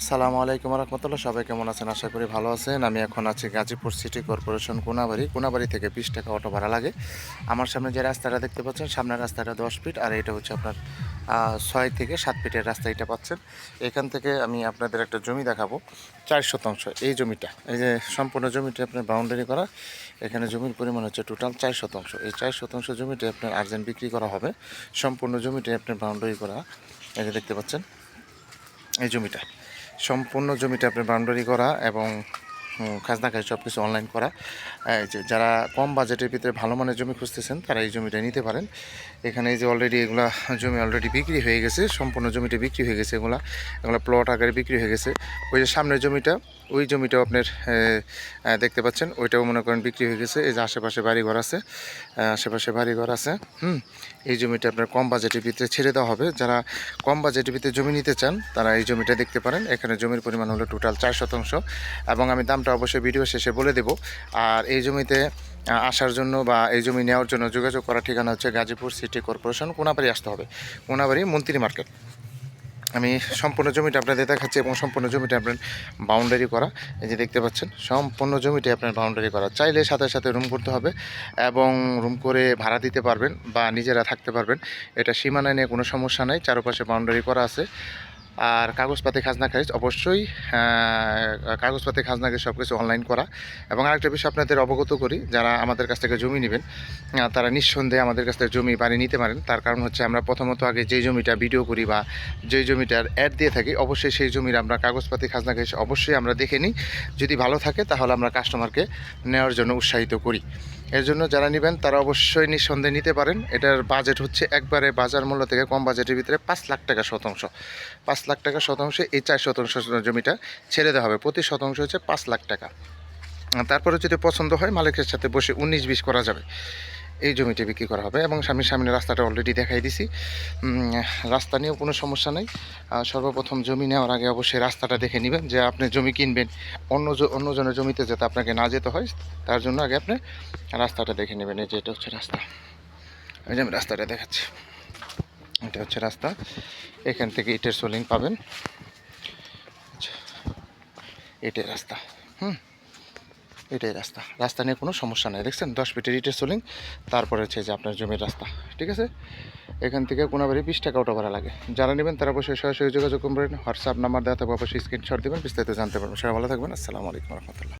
আসসালামু আলাইকুম রহমতুল্লাহ, সবাই কেমন আছেন? আশা করি ভালো আছেন। আমি এখন আছি গাজীপুর সিটি কর্পোরেশন কোনাবাড়ি। কোনাবাড়ি থেকে বিশ টাকা অটো ভাড়া লাগে। আমার সামনে যে রাস্তাটা দেখতে পাচ্ছেন, সামনের রাস্তাটা দশ ফিট আর এটা হচ্ছে আপনার ছয় থেকে সাত ফিটের রাস্তা এটা পাচ্ছেন। এখান থেকে আমি আপনাদের একটা জমি দেখাবো, চার শতাংশ। এই জমিটা, এই যে সম্পূর্ণ জমিটা আপনার বাউন্ডারি করা, এখানে জমির পরিমাণ হচ্ছে টোটাল চার শতাংশ। এই চার শতাংশ জমিটা আপনার আর্জেন্ট বিক্রি করা হবে। সম্পূর্ণ জমিটা আপনার বাউন্ডারি করা যে দেখতে পাচ্ছেন, এই জমিটা। সম্পূর্ণ জমিটা আপনি বাউন্ডারি করা এবং খাজনা খাজ সব কিছু অনলাইন করা যে যারা কম বাজেটের ভিতরে ভালো মানের জমি খুঁজতেছেন, তারা এই জমিটা নিতে পারেন। এখানে এই যে অলরেডি এগুলা জমি অলরেডি বিক্রি হয়ে গেছে, সম্পূর্ণ জমিটা বিক্রি হয়ে গেছে এগুলা। এগুলো প্লট আকারে বিক্রি হয়ে গেছে। ওই যে সামনের জমিটা ওই জমিটাও আপনার দেখতে পাচ্ছেন, ওইটাও মনে করেন বিক্রি হয়ে গেছে। এই যে আশেপাশে বাড়িঘর আছে আশেপাশে বাড়িঘর আছে, হুম, এই জমিটা আপনার কম বাজেটের ভিতরে ছেড়ে দেওয়া হবে। যারা কম বাজেটের ভিতরে জমি নিতে চান, তারা এই জমিটা দেখতে পারেন। এখানে জমির পরিমাণ হলো টোটাল চার শতাংশ এবং আমি দামটা অবশ্যই ভিডিও শেষে বলে দেব। আর এই জমিতে আসার জন্য বা এই জমি নেওয়ার জন্য যোগাযোগ করার ঠিকানা হচ্ছে গাজীপুর সিটি কর্পোরেশন, কোনাবাড়ি আসতে হবে। কোনাবাড়ি মন্ত্রী মার্কেট। আমি সম্পূর্ণ জমিটা আপনাদের দেখাচ্ছি এবং সম্পূর্ণ জমিটা আপনার বাউন্ডারি করা। এই যে দেখতে পাচ্ছেন, সম্পূর্ণ জমিটি আপনার বাউন্ডারি করা। চাইলে সাথে সাথে রুম করতে হবে এবং রুম করে ভাড়া দিতে পারবেন বা নিজেরা থাকতে পারবেন। এটা সীমানায় নিয়ে কোনো সমস্যা নাই, চারপাশে বাউন্ডারি করা আছে। আর কাগজপাতি, খাজনা, খারিজ অবশ্যই কাগজপাতি, খাজনা, খারিজ সব কিছু অনলাইন করা। এবং আরেকটা বিষয় আপনাদের অবগত করি, যারা আমাদের কাছ থেকে জমি নেবেন তারা নিঃসন্দেহে আমাদের কাছ থেকে জমি বাড়ি নিতে পারেন। তার কারণ হচ্ছে আমরা প্রথমত আগে যেই জমিটা ভিডিও করি বা যেই জমিটার অ্যাড দিয়ে থাকি, অবশ্যই সেই জমির আমরা কাগজপাতি, খাজনা, খারিজ অবশ্যই আমরা দেখে নিই। যদি ভালো থাকে, তাহলে আমরা কাস্টমারকে নেওয়ার জন্য উৎসাহিত করি। এর জন্য যারা নেবেন, তারা অবশ্যই নিঃসন্দেহে নিতে পারেন। এটার বাজেট হচ্ছে একবারে বাজার মূল্য থেকে কম বাজেটের ভিতরে পাঁচ লাখ টাকা শতাংশ। পাঁচ লাখ টাকা শতাংশে এই চার শতাংশ জমিটা ছেড়ে দেওয়া হবে। প্রতি শতাংশ হচ্ছে পাঁচ লাখ টাকা। তারপরে যদি পছন্দ হয়, মালিকের সাথে বসে উনিশ বিশ করা যাবে। এই জমিটা বিক্রি করা হবে এবং স্বামীর সামনে রাস্তাটা অলরেডি দেখাই দিছি। রাস্তা নিয়েও কোনো সমস্যা নেই। সর্বপ্রথম জমি নেওয়ার আগে অবশ্যই রাস্তাটা দেখে নেবেন যে আপনি জমি কিনবেন অন্য অন্যজনের জমিতে যাতে আপনাকে না যেতে হয় তার জন্য আগে আপনি রাস্তাটা দেখে নেবেন। এই যে এটা হচ্ছে রাস্তা। এই যে আমি রাস্তাটা দেখাচ্ছি। এটা হচ্ছে রাস্তা। এখান থেকে ইটের সোলিং পাবেন। আচ্ছা, এটাই রাস্তা। হুম। এটাই রাস্তা। রাস্তা নিয়ে কোনো সমস্যা নেই, দেখছেন? দশ ফিটের ইটের সোলিং তারপরে হচ্ছে যে আপনার জমির রাস্তা, ঠিক আছে? এখান থেকে কোনাবাড়ি বিশ টাকা ওটা ভাড়া লাগে। যারা নেবেন তারা অবশ্যই সরাসরি যোগাযোগ করবেন হোয়াটসঅ্যাপ নাম্বার দেওয়া থাকবে, অবশ্যই স্ক্রিনশট দেবেন, বিস্তারিত জানতে পারবেন। সবাই ভালো থাকবেন, আসসালামু আলাইকুম রহমতুল্লাহ।